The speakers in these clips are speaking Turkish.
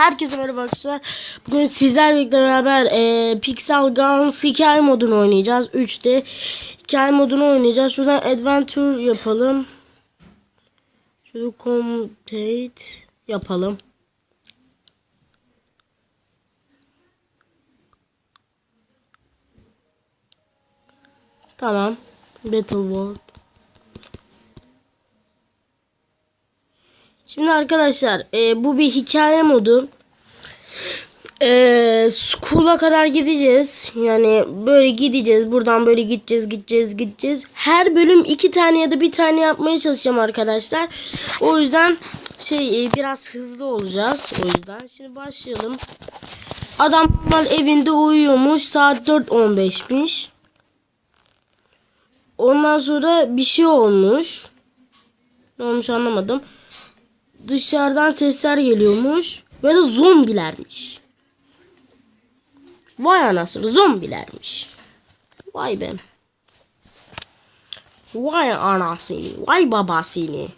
Herkese merhaba arkadaşlar. Bugün sizlerle beraber e, Pixel Guns hikaye modunu oynayacağız. 3D hikaye modunu oynayacağız. Şuradan Adventure yapalım. Şurada Commentate yapalım. Tamam. Battle World. Şimdi arkadaşlar e, bu bir hikaye modu. E, school'a kadar gideceğiz. Yani böyle gideceğiz. Buradan böyle gideceğiz, gideceğiz, gideceğiz. Her bölüm iki tane ya da bir tane yapmaya çalışacağım arkadaşlar. O yüzden şey e, biraz hızlı olacağız. O yüzden şimdi başlayalım. Adam evinde uyuyormuş. Saat 4.15'miş. Ondan sonra bir şey olmuş. Ne olmuş anlamadım dışarıdan sesler geliyormuş. De zombilermiş. Vay anasını zombilermiş. Vay be. Vay anasını. Vay babasını.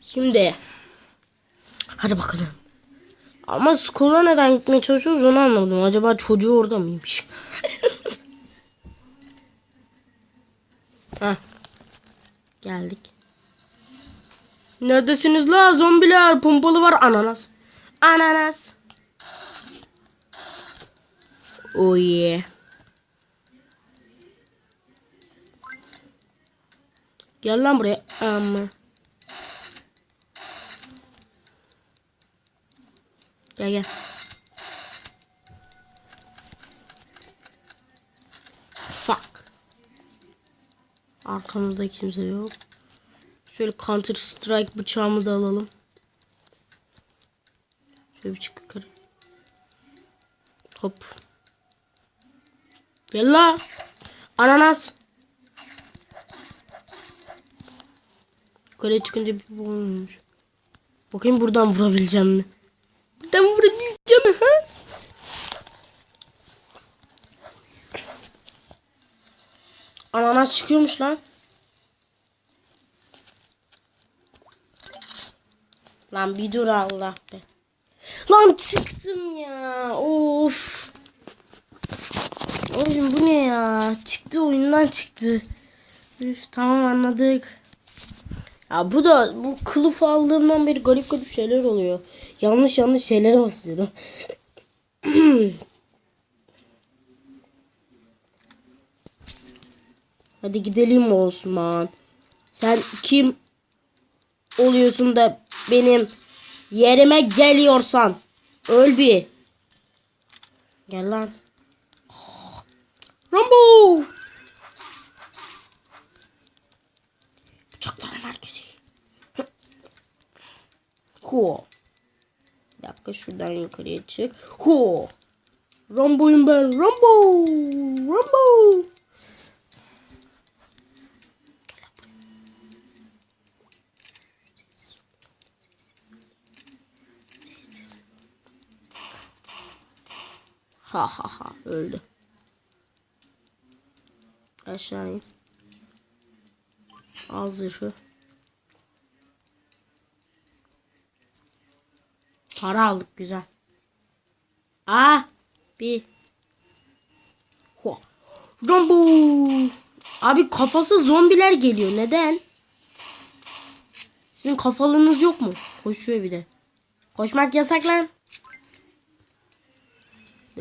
Şimdi. Hadi bakalım. Ama skula neden gitmeye çalışıyoruz onu anlamadım. Acaba çocuğu orada mıymış? Heh. Geldik. Neredesiniz la zombiler? Pompalı var ananas. Ananas. Oh yeah. Gel lan buraya. Ama. Gel gel. Fuck. Arkamızda kimse yok. Şöyle Counter Strike bıçağımı da alalım. Şöyle bir çık yukarı. Hop. Gel. Ananas. Yukarıya çıkınca bir olmuş. Bakayım buradan vurabileceğim mi? Buradan vurabileceğim mi? Ha? Ananas çıkıyormuş lan. Lan bir dur Allah be. Lan çıktım ya. Of. Oğlum bu ne ya? Çıktı oyundan çıktı. Üf, tamam anladık. Ya bu da bu kılıf aldığımdan beri garip garip şeyler oluyor. Yanlış yanlış şeylere basıyorum. Hadi gidelim Osman. Sen kim oluyorsun da benim yerime geliyorsan öl bir. Gel lan. Rambo. Bıçakların herkesi. Hu. Bir dakika şuradan yukarıya çık. Hu. Rambo'yum ben. Rambo. Rambo. Ha ha ha öldü. Aşağı in. Al zırhı. Para aldık güzel. Aa bir. Ho. Rambo. Abi kafası zombiler geliyor. Neden? Sizin kafalınız yok mu? Koşuyor bir de. Koşmak yasak lan.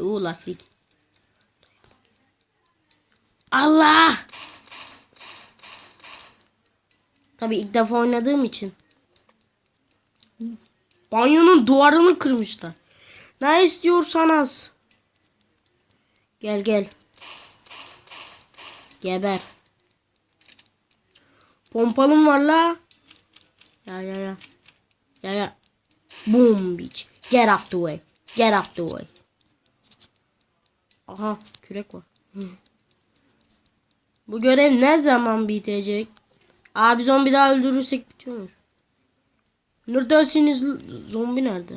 Uuu. Allah! Tabii ilk defa oynadığım için. Banyonun duvarını kırmışlar. Ne istiyorsanız. Gel gel. Geber. Pompalım var la. Ya ya ya. Ya ya. Boom bitch. Get up the way. Get up the way. Aha kürek var. Bu görev ne zaman bitecek? Abi zombi daha öldürürsek bitiyormuş. Neredesiniz? Zombi nerede?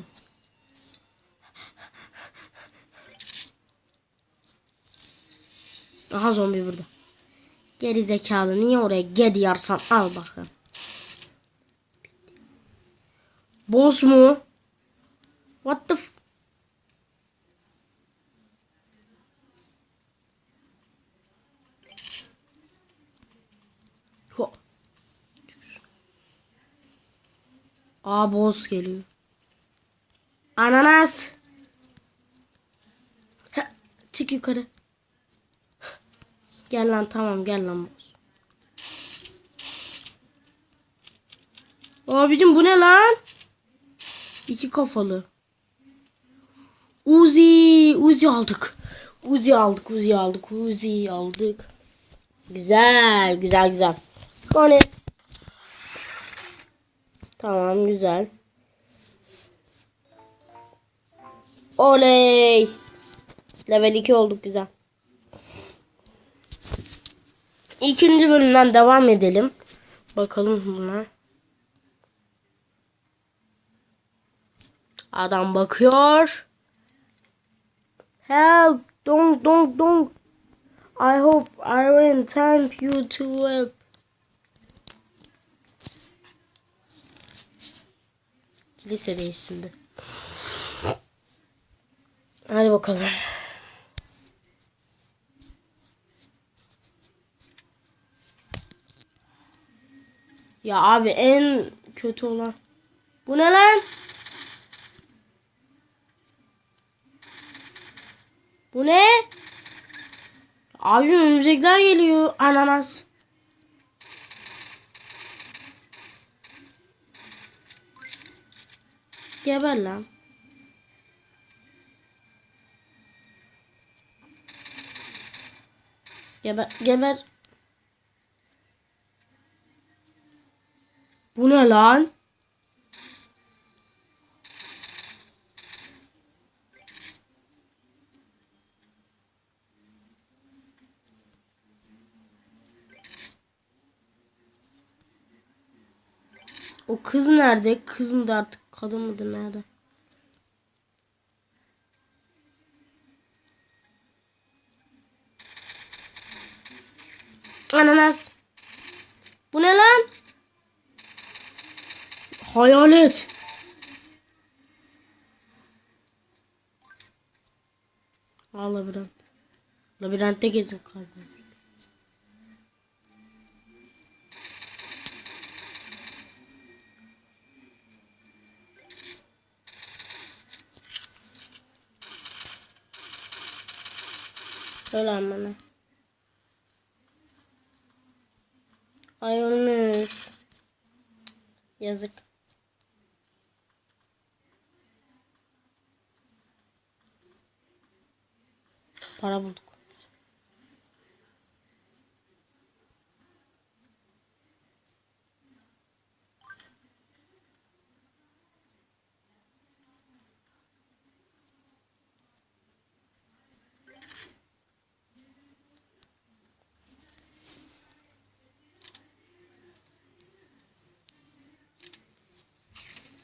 Aha zombi burada. Geri zekalı niye oraya gidiyorsan al bakalım. Boss mu? What the f- Ho- Aa boss geliyor. Ananas. Heh, Çık yukarı. Gel lan tamam gel lan boss. Abicim bu ne lan? İki kafalı. Uzi, Uzi aldık. Uzi aldık, Uzi aldık, Uzi aldık. Güzel, güzel, güzel. Kone. Tamam, güzel. Oley. Level 2 olduk güzel. İkinci bölümden devam edelim. Bakalım buna. Adam bakıyor. Help! Don't, don't, don't. I hope I will time you to help. Lisedeyiz şimdi. Hadi bakalım. Ya abi en kötü olan. Bu ne lan? Bu ne? Abi örümcekler geliyor. Ananas. Geber lan. Geber, geber. Bu ne lan? O kız nerede? Kız mı da artık kadın mıdır nerede? Ananas. Bu ne lan? Hayalet. Aa labirent. Labirentte gezin kardeşim. Söyle bana. Ay ölmüş. Yazık. Para bulduk.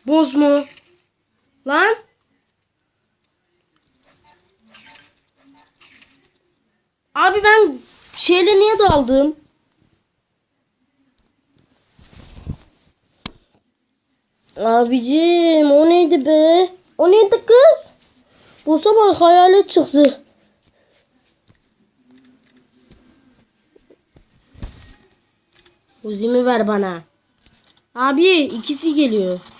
Boz mu? Lan? Abi ben şeyle niye daldım? Abicim o neydi be? O neydi kız? Bu sabah hayalet çıktı. Uzimi ver bana. Abi ikisi geliyor.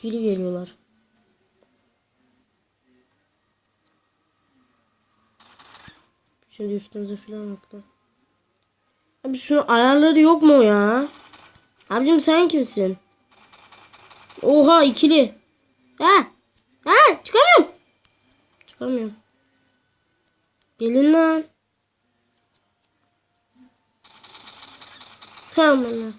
İkili geliyorlar. Şimdi üstümüze falan atla. Abi şunun ayarları yok mu ya? Abicim sen kimsin? Oha ikili. Ha? Ha çıkamıyorum. Çıkamıyorum. Gelin lan. Tamam lan.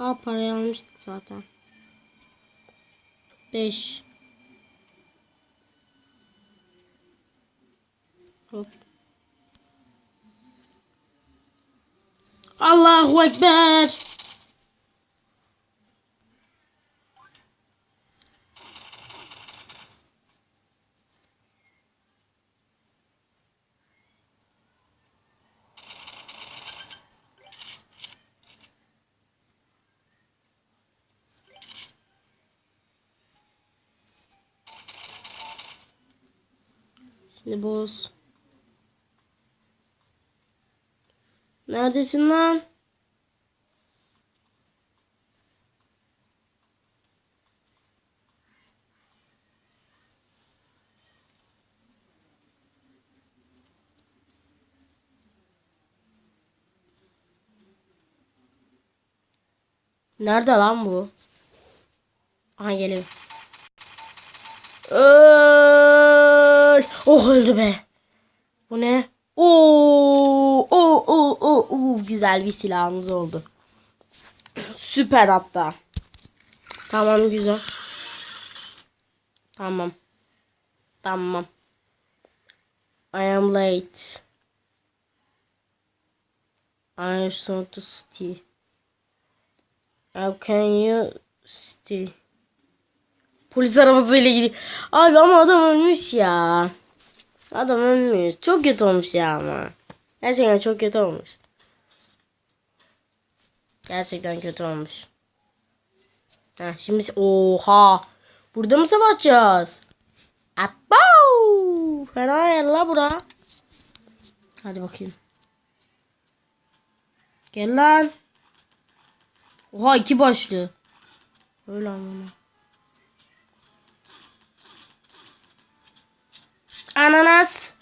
Aa parayı almıştık zaten. 5 Hop. Allahu Ekber. Şimdi boz. Neredesin lan? Nerede lan bu? Aha geliyor. Öl! Oh öldü be. Bu ne? Oo, oo, oo, oo. Güzel bir silahımız oldu. Süper hatta. Tamam güzel. Tamam. Tamam. I am late. I so to stay. How can you stay? Polis arabasıyla gidiyor. Abi ama adam ölmüş ya. Adam ölmüş. Çok kötü olmuş ya ama. Gerçekten çok kötü olmuş. Gerçekten kötü olmuş. Heh, şimdi oha. Burada mı savaşacağız? Abbau! Fena yer la bura. Hadi bakayım. Gel lan. Oha iki başlı. Öyle ama. Ananas.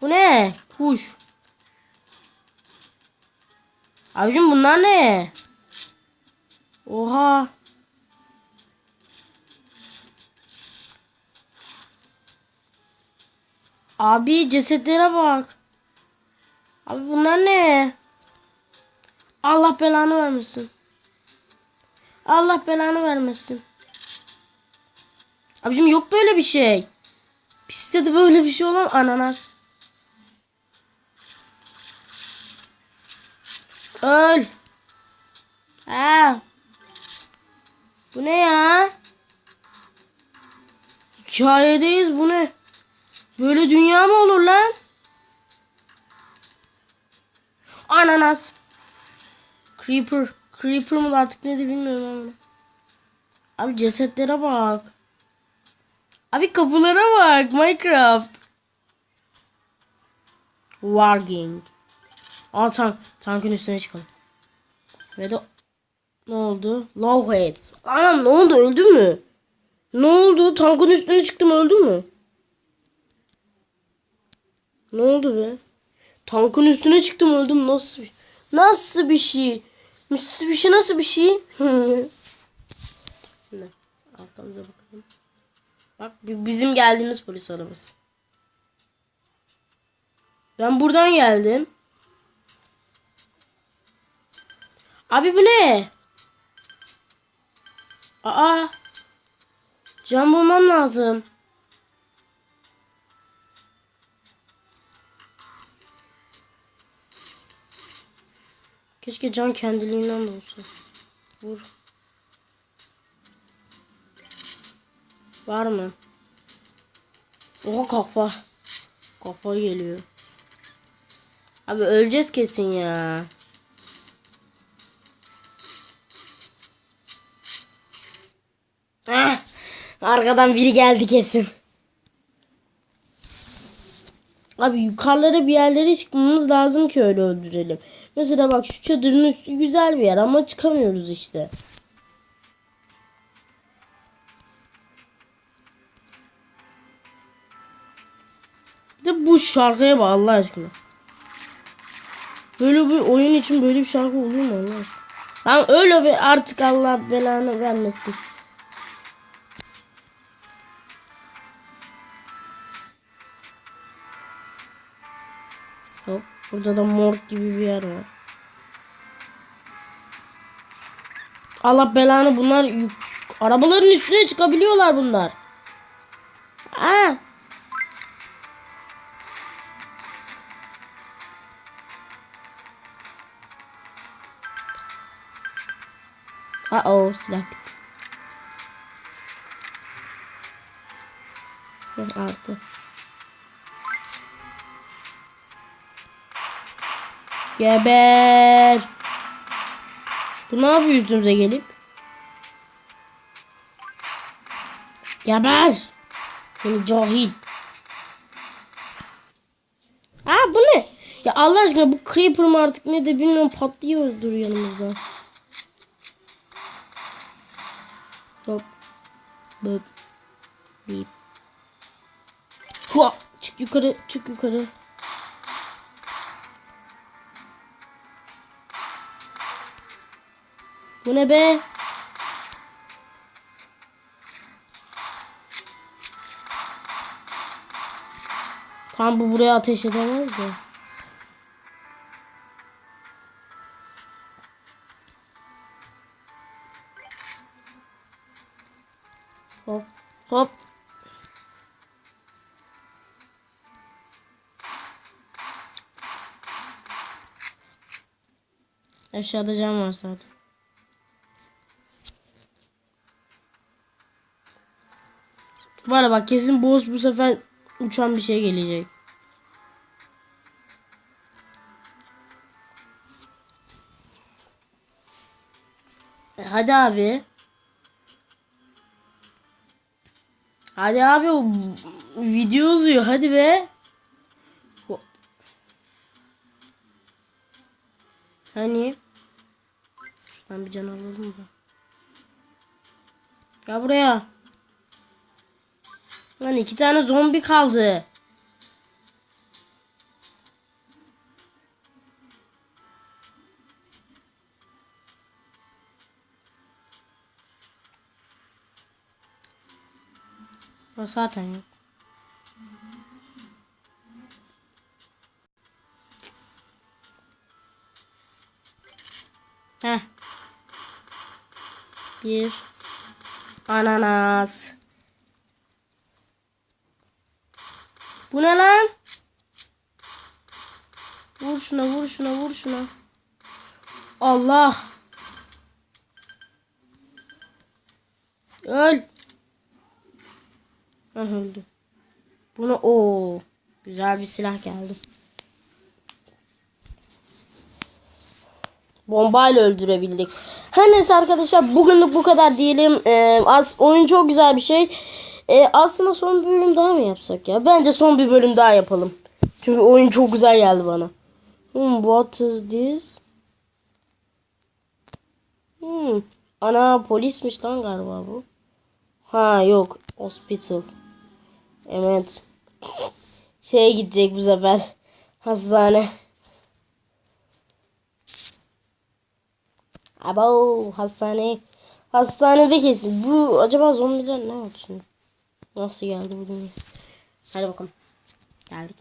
Bu ne? Kuş. Abicim bunlar ne? Oha. Abi cesetlere bak. Abi bunlar ne? Allah belanı vermesin. Allah belanı vermesin. Abicim yok böyle bir şey. Piste de böyle bir şey olan ananas. Öl. Ha. Bu ne ya? Hikayedeyiz bu ne? Böyle dünya mı olur lan? Ananas. Creeper. Creeper mı artık ne de bilmiyorum ama. Abi cesetlere bak. Abi kapılara bak Minecraft. Warging. Aa tank. Tankın üstüne çıkalım. Ve de ne oldu? Lowhead. Anam ne oldu öldü mü? Ne oldu? Tankın üstüne çıktım öldü mü? Ne oldu be? Tankın üstüne çıktım öldüm nasıl bir Nasıl bir şey? Nasıl bir şey nasıl bir şey? Arkamıza bakalım. Bak bi- bizim geldiğimiz polis arabası. Ben buradan geldim. Abi bu ne? Aa. Can bulmam lazım. Keşke can kendiliğinden de olsa. Vur. Var mı? Oha kafa. Kafa geliyor. Abi öleceğiz kesin ya. Ah, arkadan biri geldi kesin. Abi yukarılara bir yerlere çıkmamız lazım ki öyle öldürelim. Mesela bak şu çadırın üstü güzel bir yer ama çıkamıyoruz işte. Şarkıya bak Allah aşkına. Böyle bir oyun için böyle bir şarkı olur mu Allah aşkına? Lan öyle bir artık Allah belanı vermesin. Hop burada da morg gibi bir yer var. Allah belanı bunlar arabaların üstüne çıkabiliyorlar bunlar. Aa. Aa o silah bitti. Hı, Artı. Geber. Bu ne yapıyor üstümüze gelip? Geber. Seni cahil. Aa bu ne? Ya Allah aşkına bu creeper mı artık ne de bilmiyorum patlıyor dur yanımızda. Hop. Böp. Bip. Hua. Çık yukarı çık yukarı. Bu ne be? Tam bu buraya ateş edemez de. Aşağıda cam var zaten. Var bak kesin boss bu sefer uçan bir şey gelecek. E, hadi abi. Hadi abi o video uzuyor hadi be. Hani? Şuradan bir can alalım da. Gel buraya. Lan iki tane zombi kaldı. O zaten yok. Bir ananas. Bu ne lan? Vur şuna vur şuna vur şuna. Allah. Öl. Hah öldü. Bunu o güzel bir silah geldi. Bombayla öldürebildik. Her neyse arkadaşlar bugünlük bu kadar diyelim. Ee, az, oyun çok güzel bir şey. Ee, aslında son bir bölüm daha mı yapsak ya? Bence son bir bölüm daha yapalım. Çünkü oyun çok güzel geldi bana. Hmm, what is this? Hmm, ana polismiş lan galiba bu. Ha yok, hospital. Evet. Şeye gidecek bu sefer. Hastane. Abo hastane. Hastanede kesin. Bu acaba zombiler ne yapsın? Nasıl geldi bu dünya? Hadi bakalım. Geldik.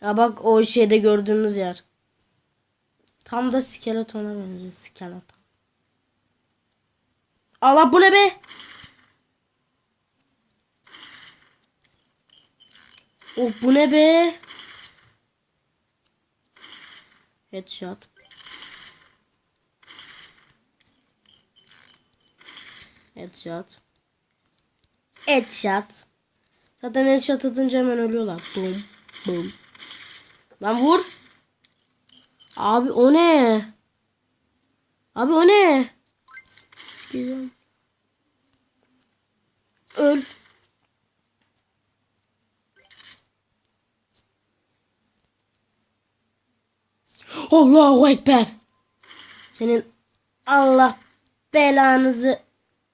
Ya bak o şeyde gördüğümüz yer. Tam da skeletona benziyor. Skeleton. Allah bu ne be? Oh bu ne be? Headshot. Headshot. Headshot. Zaten headshot atınca hemen ölüyorlar. Boom. Boom. Lan vur. Abi o ne? Abi o ne? Güzel. Öl. Allahu Ekber. Senin Allah belanızı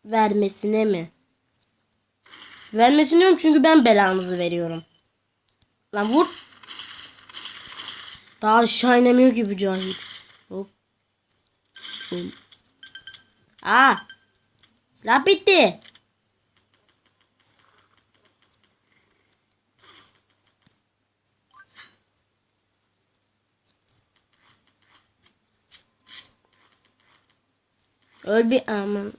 vermesine mi? Vermesini diyorum çünkü ben belanızı veriyorum. Lan vur. Daha aşağı inemiyor ki bu cahil. Hop. Aa. Silah bitti. Öl bir aman.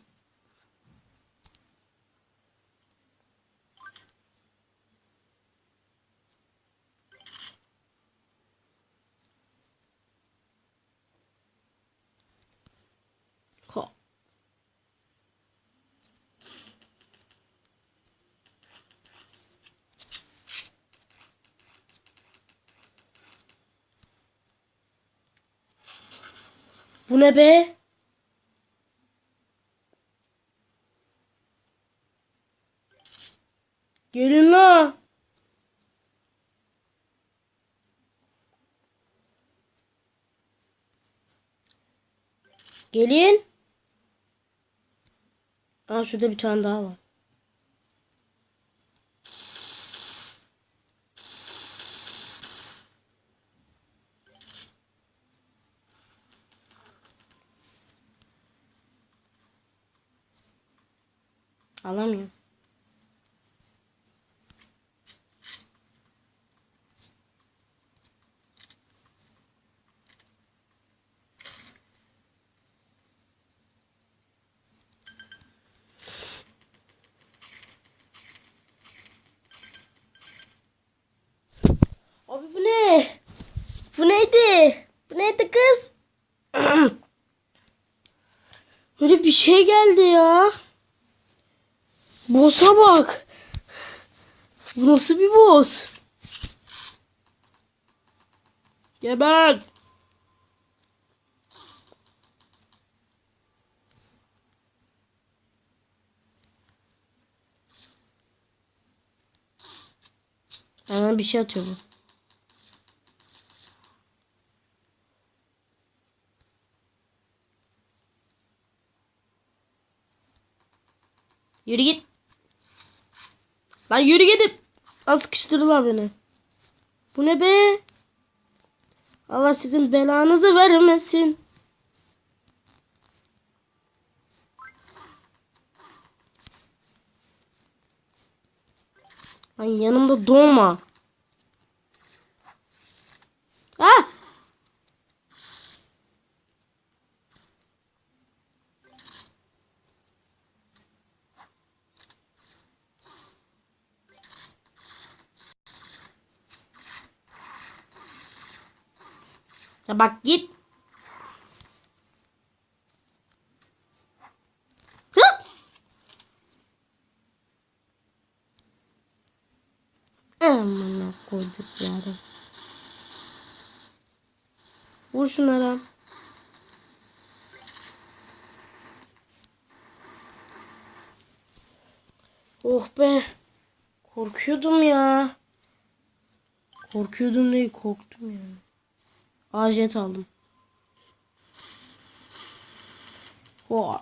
Bu ne be? Gelin la. Gelin. Aa şurada bir tane daha var. Alamıyorum. Abi bu ne? Bu neydi? Bu neydi kız? Böyle bir şey geldi ya. Boss'a bak. Bu nasıl bir boss? Geber. Hemen bir şey atıyor bu. Yürü git. Lan yürü gidip. Az sıkıştırdılar beni. Bu ne be? Allah sizin belanızı vermesin. Lan yanımda doğma. Ah! Bak git. Hı! Amına koyduklarım. Vur şunlara. Oh be. Korkuyordum ya. Korkuyordum değil korktum ya. Ajet aldım. Ho.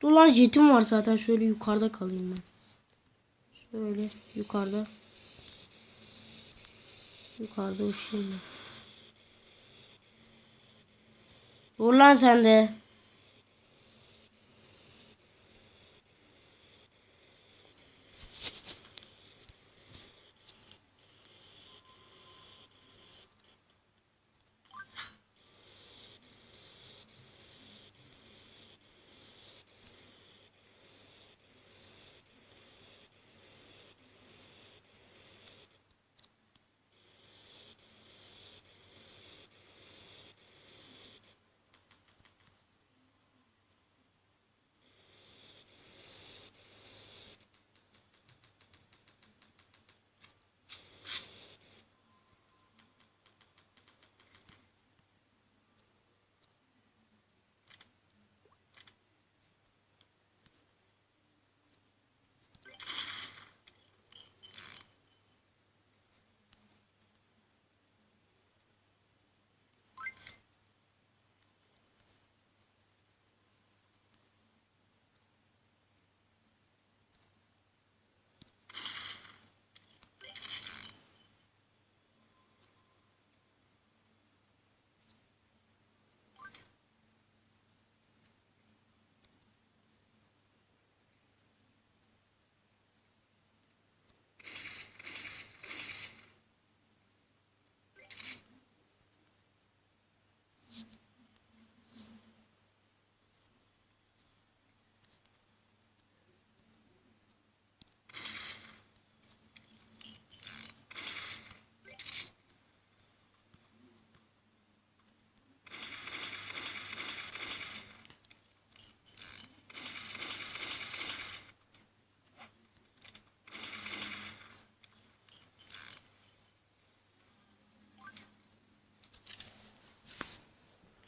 Dur lan jetim var zaten şöyle yukarıda kalayım ben. Şöyle yukarıda. Yukarıda uçayım ben. Dur lan sen de.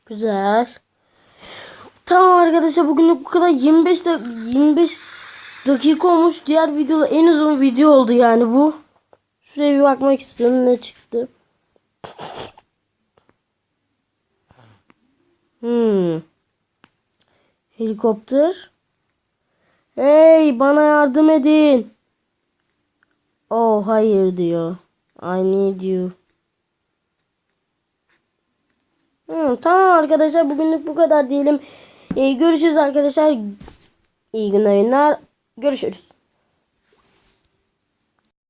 Güzel. Tamam arkadaşlar bugünlük bu kadar 25 da 25 dakika olmuş. Diğer videoda en uzun video oldu yani bu. Şuraya bir bakmak istiyorum ne çıktı. Hmm. Helikopter. Hey bana yardım edin. Oh hayır diyor. I need you. Hmm, tamam arkadaşlar bugünlük bu kadar diyelim. Ee, görüşürüz arkadaşlar. İyi günler. Görüşürüz.